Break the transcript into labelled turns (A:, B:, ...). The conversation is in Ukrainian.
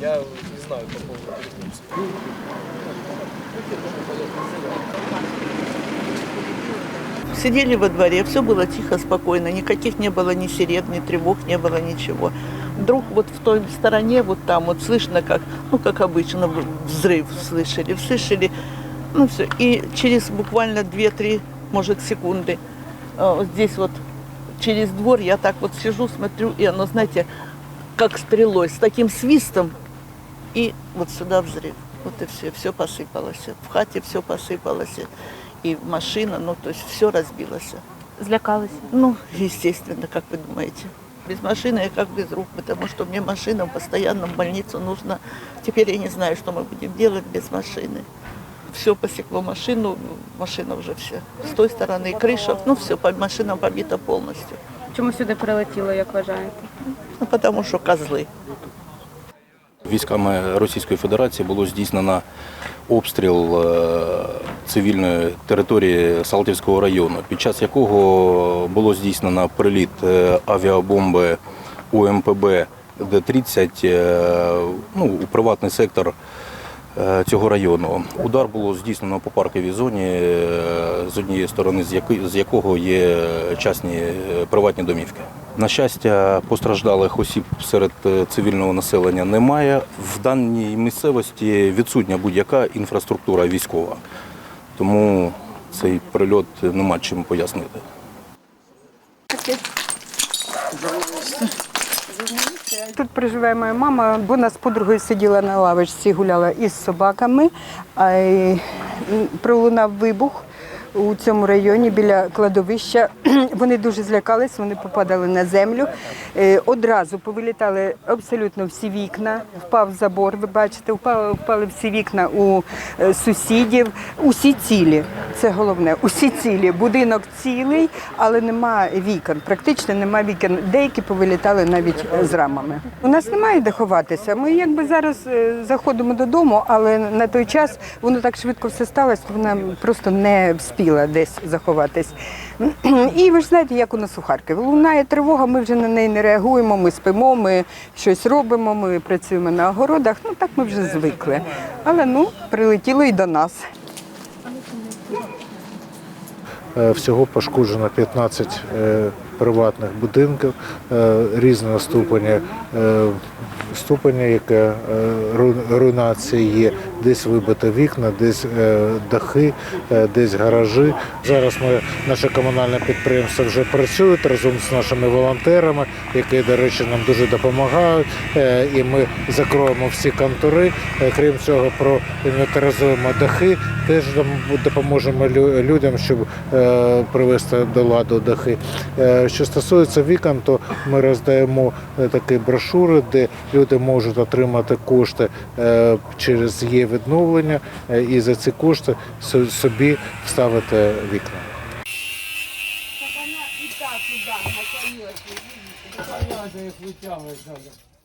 A: Я не знаю по поводу перекрестка.
B: Сидели во дворе, все было тихо, спокойно, никаких не было ни сирен, ни тревог, не было ничего. Вдруг вот в той стороне, вот там вот слышно, как, ну, как обычно, взрыв слышали, слышали, ну, все. И через буквально 2-3, может, секунды, э, здесь вот через двор я так вот сижу, смотрю, и оно, знаете, как стрелой, с таким свистом, и вот сюда взрыв. Вот и все, все посыпалось. В хате все посыпалось. И машина, ну, то есть все разбилось.
C: Злякалися.
B: Ну, естественно, как вы думаете. Без машины я как без рук, потому что мне машина постоянно в больницу нужна. Теперь я не знаю, что мы будем делать без машины. Все посекло машину, машина уже все. С той стороны крыша, ну все, машина побита полностью.
C: Чому сюди прилетіло, як вважаєте?
B: Ну, потому что козлы.
D: Військами Російської Федерації було здійснено обстріл е, цивільної території Салтівського району, під час якого було здійснено приліт е, авіабомби УМПБ Д-30 е, ну, у приватний сектор цього району. Удар було здійснено по парковій зоні, з однієї сторони, з якого є частні приватні домівки. На щастя, постраждалих осіб серед е, цивільного населення немає. В даній місцевості відсутня будь-яка інфраструктура військова, тому цей прильот нема чим пояснити.
E: Тут проживає моя мама, бо з подругою сиділа на лавочці, гуляла із собаками. А пролунав вибух у цьому районі біля кладовища. Вони дуже злякались, вони попадали на землю. Е, Одразу повилітали абсолютно всі вікна, впав забор, ви бачите, впали, впали всі вікна у е, сусідів. Усі цілі, це головне, усі цілі. Будинок цілий, але нема вікон. Практично нема вікон. Деякі повилітали навіть е, з рамами. У нас немає де ховатися. Ми якби зараз заходимо додому, але на той час воно так швидко все сталося, вона просто не вспіла десь заховатись. І ви ж знаєте, як у нас у Харкові. Лунає тривога, ми вже на неї не реагуємо, ми спимо, ми щось робимо, ми працюємо на огородах. Ну так ми вже звикли. Але ну, прилетіло і до нас.
F: Е, Всього пошкоджено 15 е, приватних будинків е, різного ступеня, е, ступеня, яка е, руйнація є. Десь вибито вікна, десь дахи, десь гаражі. Зараз ми, наше комунальне підприємство вже працює разом з нашими волонтерами, які, до речі, нам дуже допомагають. І ми закроємо всі контури. Крім цього, проінвентаризуємо дахи, теж допоможемо людям, щоб привести до ладу дахи. Е, Що стосується вікон, то ми роздаємо е, такі брошури, де люди можуть отримати кошти е, через є відновлення е, і за ці кошти собі вставити вікна.
A: Вона і так туди, на колесі, вытягивать надо.